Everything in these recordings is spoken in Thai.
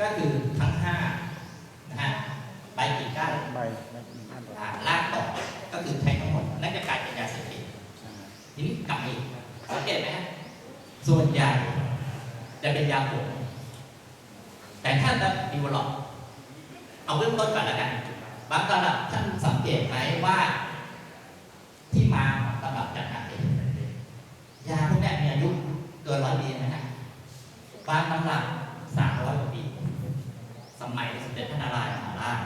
ก็คือทั้งห้านะฮะใบกีดก้านใบไม่มีท่านบอกอ่าลากต่อก็คือใช้ทั้งหมดนั่นจะกลายเป็นยาเสพติดใช่ทีนี้กลับมาอีกสังเกตไหมฮะส่วนใหญ่จะเป็นยาผงแต่ถ้าจะดีวลลอปเอาเริ่มต้นก่อนแล้วกันบางตำรับท่านสังเกตไหมว่า ที่มาของตำรับจากไหนยาพวกเนี้ยมีอายุเกินร้อยปีนะฮะบางตำรับ สามร้อยกว่าปี สมัยสมเด็จพระนารายณ์มหาราช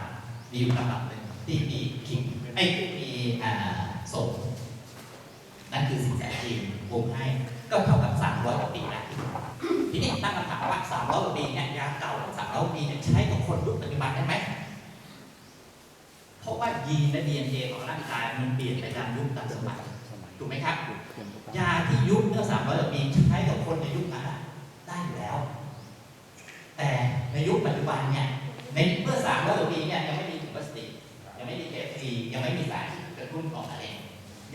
มีอยู่ตำรับหนึ่งที่มีขิงไอ้ที่มีอ่าศพนั่นคือสินแสจีนวงให้ก็เท่ากับสามร้อยกว่าปีแล้วทีนี้ตั้งคำถามว่าสามร้อยกว่าปีเนี่ยยาเก่าสามร้อยกว่าปีเนี่ยใช้กับคนยุคปัจจุบันได้ไหมเพราะว่ายีนและดีเอ็นเอของร่างกายมันเปลี่ยนไปตามยุคตามสมัยถูกไหมครับ ถูกเขียนทุก ยาที่ยุคเมื่อสามร้อยกว่าปีใช้กับคนในยุคนั้นอะได้อยู่แล้ว แต่ใน ยุคปัจจุบันเนี่ยในเมื่อสามร้อยกว่าปีเนี่ยยังไม่มีถุงพลาสติกยังไม่มีเคฟียังไม่มีสารที่กระตุ้นของอะไร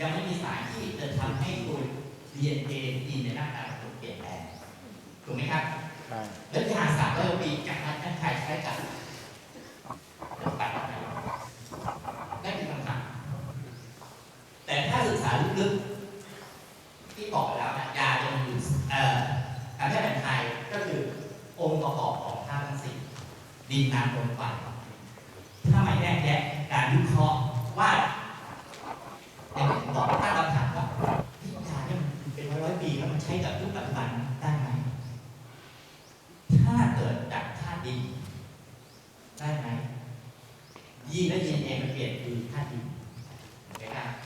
ยังไม่มีสารที่จะทำให้ตัว DNA ดีในร่างกายของเราเปลี่ยนแปลงถูกไหมครับใช่แล้วยาสามร้อยกว่าปีจากนั้นท่านใครใช้กับแล้วไปไหนได้เป็นคำถามแต่ถ้าศึกษาลึกๆที่บอกไปแล้ว ดีงามตรงไฟถ้าไม่แยกแยะการวิเคราะห์ว่าอย่บอกตั้งคำถามว่าวิชาเนี่ยมันเป็นร้อยร้อยปีแล้วมันใช้กับยุคปัจจุบันได้ไหมถ้าเกิดจากธาตุดินได้ไหมยีและยีนเองมันเปลี่ยนคือธาตุดิน